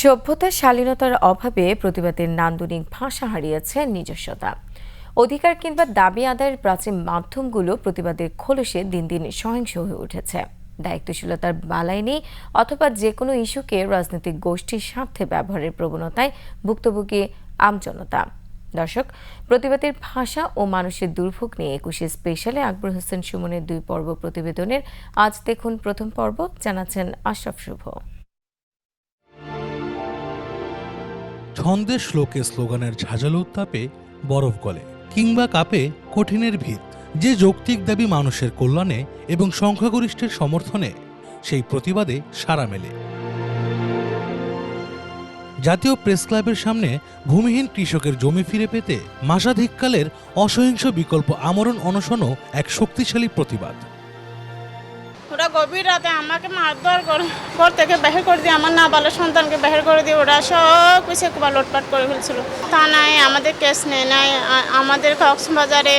সভ্যতার শালীনতার অভাবে প্রতিবাদের নান্দনিক ভাষা হারিয়েছে নিজস্বতা। অধিকার কিংবা দাবি আদায়ের প্রাচীন মাধ্যমগুলো প্রতিবাদের খোলসে দিন দিন সহিংস হয়ে উঠেছে। দায়িত্বশীলতার বালাই নেই অথবা যে কোনো ইস্যুকে রাজনৈতিক গোষ্ঠীর স্বার্থে ব্যবহারের প্রবণতায় ভুক্তভোগী আমজনতা দর্শক, প্রতিবাদের ভাষা ও মানুষের দুর্ভোগ নিয়ে একুশে স্পেশালে আকবর হোসেন সুমনের দুই পর্ব প্রতিবেদনের আজ দেখুন প্রথম পর্ব, জানাচ্ছেন আশরাফ শুভ। ছন্দের শ্লোকে স্লোগানের ঝাঁঝালো উত্তাপে বরফ গলে, কিংবা কাপে কঠিনের ভিত, যে যৌক্তিক দাবি মানুষের কল্যাণে এবং সংখ্যাগরিষ্ঠের সমর্থনে সেই প্রতিবাদে সাড়া মেলে। জাতীয় প্রেস ক্লাবের সামনে ভূমিহীন কৃষকের জমি ফিরে পেতে মাসাধিককালের অসহিংস বিকল্প আমরণ অনশনও এক শক্তিশালী প্রতিবাদ। গভীর রাতে আমাকে মারধর করে ঘর থেকে বের করে দিয়ে আমার নাবালক সন্তানকে বের করে দিয়ে ওরা সব কিছু একবার লোটপাট করে ফেলছিল। থানায় আমাদের কেস নেয় নাই। আমাদের কক্সবাজারে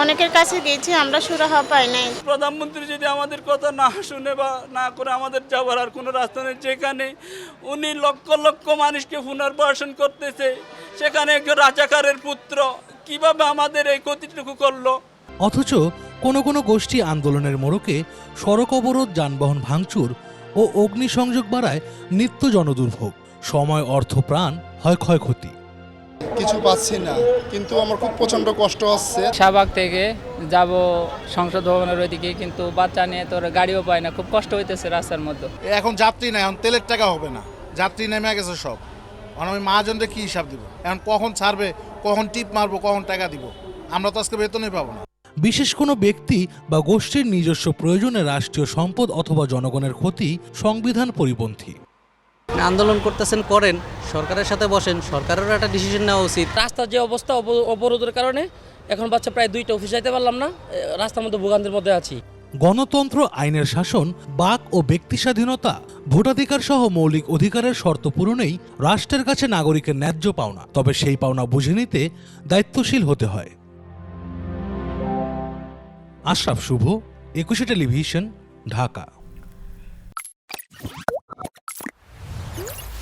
অনেকের কাছে গিয়েছি আমরা সুরাহা পাই নাই। প্রধানমন্ত্রী যদি আমাদের কথা না শুনে বা না করে আমাদের যাওয়ার আর কোনো রাস্তা নেই যেখানে উনি লক্ষ লক্ষ মানুষকে পুনর্বাসন করতেছে সেখানে একজন রাজাকারের পুত্র কীভাবে আমাদের এই ক্ষতিটুকু করল? অথচ কোনো কোনো গোষ্ঠী আন্দোলনের মোড়কে সড়ক অবরোধ যানবাহন ভাঙচুর ও অগ্নিসংযোগ বাড়ায় নিত্য জনদুর্ভোগ। সময় অর্থ প্রাণ হয় ক্ষয়ক্ষতি। কিছু পাচ্ছি না কিন্তু আমার খুব প্রচণ্ড কষ্ট হচ্ছে। শাহবাগ থেকে যাব সংসদ ভবনের ওইদিকে কিন্তু বাচ্চা নিয়ে তোর গাড়িও পায় না খুব কষ্ট হইতেছে রাস্তার মধ্যে। এখন যাত্রী নাই এখন তেলের টাকা হবে না। যাত্রী নেমে গেছে সব। এখন আমি মহাজনরে কি হিসাব দিব? এখন কখন ছাড়বে কখন টিপ মারবো কখন টাকা দিব? আমরা তো আজকে বেতনই পাবো না। বিশেষ কোনো ব্যক্তি বা গোষ্ঠীর নিজস্ব প্রয়োজনে রাষ্ট্রীয় সম্পদ অথবা জনগণের ক্ষতি সংবিধান পরিপন্থী। আন্দোলন করতেছেন করেন সরকারের সাথে বসেন সরকারেরও একটা ডিসিশন নেওয়া উচিত। রাস্তার যে অবস্থা অব- অবরোধের কারণে এখন বাচ্চা প্রায় দুইটা অফিস যাইতে পারলাম না রাস্তার মধ্যে ভোগান্তির মধ্যে আছি। গণতন্ত্র আইনের শাসন বাক ও ব্যক্তি স্বাধীনতা ভোটাধিকার সহ মৌলিক অধিকারের শর্ত পূরণেই রাষ্ট্রের কাছে নাগরিকের ন্যায্য পাওনা। তবে সেই পাওনা বুঝে নিতে দায়িত্বশীল হতে হয়। আশরাফ শুভ একুশে টেলিভিশন ঢাকা।